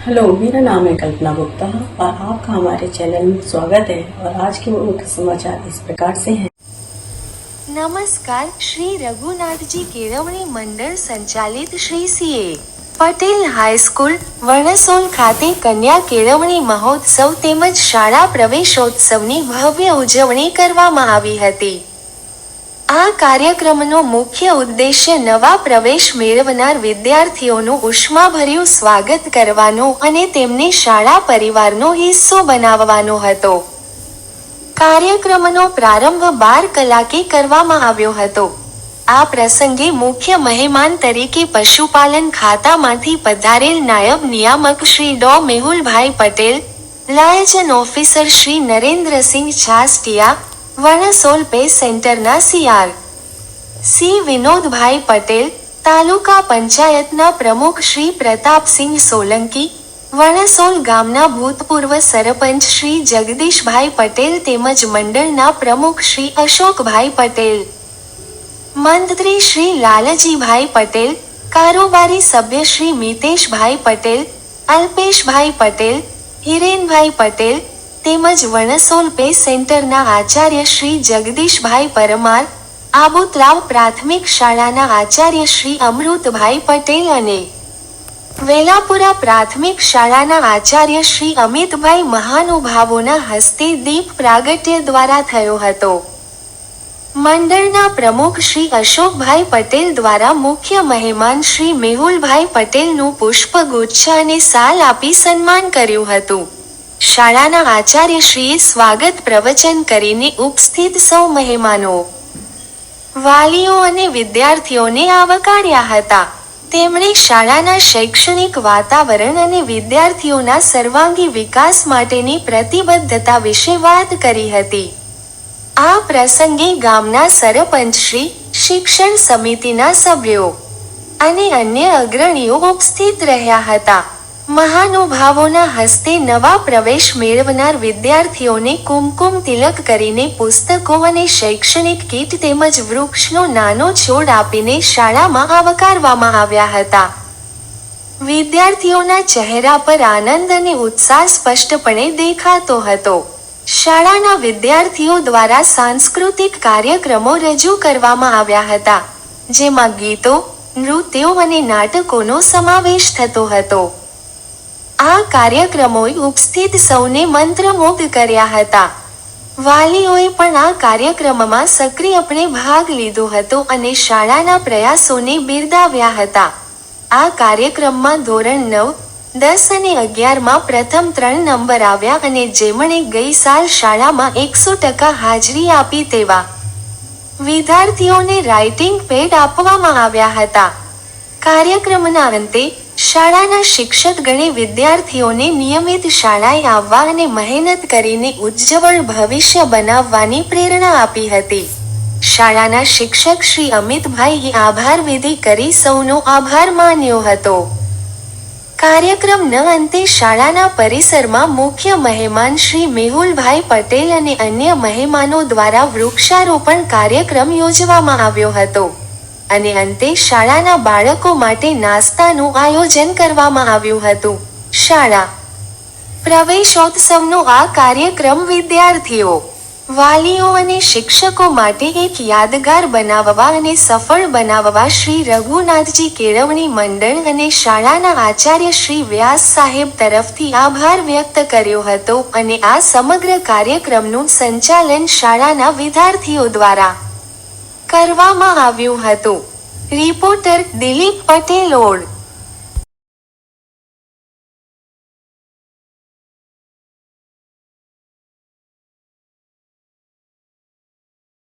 Hello मेरा नाम है कल्पना गुप्ता और आपका हमारे चैनल में स्वागत है और आज के मुख्य समाचार इस प्रकार से हैं નમસ્કાર શ્રી રઘુનાથજી કેળવણી મંડળ સંચાલિત શ્રી સીએ પટેલ હાઈસ્કૂલ વણસોલ ખાતે કન્યા કેળવણી મહોત્સવ તેમજ શાળા પ્રવેશોત્સવની ભવ્ય ઉજવણી કરવામાં આવી હતી આ કાર્યક્રમનો મુખ્ય ઉદ્દેશ્ય નવા પ્રવેશ મેળવનાર વિદ્યાર્થીઓનું ઉષ્માભર્યું સ્વાગત કરવાનો અને તેમને શાળા પરિવારનો હિસ્સો બનાવવાનો હતો. કાર્યક્રમનો પ્રારંભ બાર કલાકે કરવામાં આવ્યો હતો. આ પ્રસંગે મુખ્ય મહેમાન તરીકે પશુપાલન ખાતામાંથી પધારેલ નાયબ નિયામક શ્રી ડો. Mehulbhai Patel, liaison officer Shri Narendrasinh Chhasatiya Vansol pay સેન્ટરના સીઆર. સી વિનોદભાઈ પટેલ, તાલુકા પંચાયતના પ્રમુખ શ્રી પ્રતાપસિંહ સોલંકી વણસોલ ગામના ભૂતપૂર્વ સરપંચ શ્રી જગદીશભાઈ પટેલ તેમજ મંડળના પ્રમુખ શ્રી અશોકભાઈ પટેલ. મંત્રી શ્રી લાલજીભાઈ પટેલ, કારોબારી સભ્ય શ્રી મિતેશભાઈ પટેલ, અલ્પેશભાઈ પટેલ, હિરેનભાઈ પટેલ તેમજ વણસોલ પે સેન્ટરના આચાર્ય શ્રી જગદીશભાઈ પરમાર, આબુતરાવ પ્રાથમિક શાળાના આચાર્ય શ્રી અમૃતભાઈ પટેલ અને વેલાપુરા પ્રાથમિક શાળાના આચાર્ય શ્રી અમિતભાઈ મહાનુભાવોના હસ્તે દીપ પ્રાગટ્ય દ્વારા થયો હતો. મંડળના પ્રમુખ શ્રી અશોકભાઈ પટેલ દ્વારા મુખ્ય મહેમાન શ્રી મેહુલભાઈ પટેલનું પુષ્પગુચ્છ અને સાલ આપી સન્માન કર્યું હતું. શાળાના આચાર્યશ્રીએ સ્વાગત પ્રવચન કરીને ઉપસ્થિત સૌ મહેમાનો. વાલીઓ અને વિદ્યાર્થીઓને આવકાર્યા હતા. તેમણે શાળાના શૈક્ષણિક વાતાવરણ અને વિદ્યાર્થીઓના સર્વાંગી વિકાસ માટેની પ્રતિબદ્ધતા વિશે વાત કરી હતી. આ પ્રસંગે ગામના સરપંચ શ્રી, શિક્ષણ સમિતિના સભ્યો અને અન્ય અગ્રણીઓ ઉપસ્થિત રહ્યા હતા. મહાનુભાવોના હસ્તે નવા પ્રવેશ મેળવનાર વિદ્યાર્થીઓને કુમકુમ તિલક કરીને પુસ્તકો અને શૈક્ષણિક કીટ તેમજ વૃક્ષનો નાનો છોડ આપીને શાળામાં આવકારવામાં આવ્યા હતા. વિદ્યાર્થીઓના ચહેરા પર આનંદ અને ઉત્સાહ સ્પષ્ટપણે દેખાતો હતો. શાળાના વિદ્યાર્થીઓ દ્વારા સાંસ્કૃતિક કાર્યક્રમો રજૂ કરવામાં આવ્યા હતા, જેમાં ગીતો, નૃત્યો અને નાટકોનો સમાવેશ થતો હતો. આ કાર્યક્રમોએ ઉપસ્થિત સૌને મંત્રમુગ્ધ કર્યા હતા. વાલીઓએ પણ આ કાર્યક્રમમાં સક્રિયપણે ભાગ લીધો હતો અને શાળાના પ્રયાસોને બિરદાવ્યા હતા. આ કાર્યક્રમમાં ધોરણ નવ, દસ અને અગિયારમાં પ્રથમ ત્રણ નંબર આવ્યા અને જેમણે ગઈ સાલ શાળામાં એકસો ટકા હાજરી આપી તેવા વિદ્યાર્થીઓને રાઇટિંગ પેડ આપવામાં આવ્યા હતા. કાર્યક્રમના અંતે શાળાના શિક્ષક ગણે વિદ્યાર્થીઓને નિયમિત શાળાએ આવવા અને મહેનત કરીને ઉજ્જવળ ભવિષ્ય બનાવવાની પ્રેરણા આપી હતી. શાળાના શિક્ષક શ્રી અમિતભાઈએ આભાર વિધિ કરી સૌનો આભાર માન્યો હતો. કાર્યક્રમના અંતે શાળાના પરિસરમાં મુખ્ય મહેમાન શ્રી મેહુલભાઈ પટેલ અને અન્ય મહેમાનો દ્વારા વૃક્ષારોપણ કાર્યક્રમ યોજવામાં આવ્યો હતો. અને અંતે શાળાના બાળકો માટે નાસ્તાનું આયોજન કરવામાં આવ્યું હતું. શાળા. પ્રવેશોત્સવનો આ કાર્યક્રમ વિદ્યાર્થીઓ, વાલીઓ અને શિક્ષકો માટે એક યાદગાર બનાવવા અને સફળ બનાવવા શ્રી રઘુનાથજી કેળવણી મંડળ અને શાળાના આચાર્ય શ્રી વ્યાસ સાહેબ તરફથી આભાર વ્યક્ત કર્યો હતો અને આ સમગ્ર કાર્યક્રમનું સંચાલન શાળાના વિદ્યાર્થીઓ દ્વારા કરવામાં આવ્યું હતું. Reporter Dilip Patel odd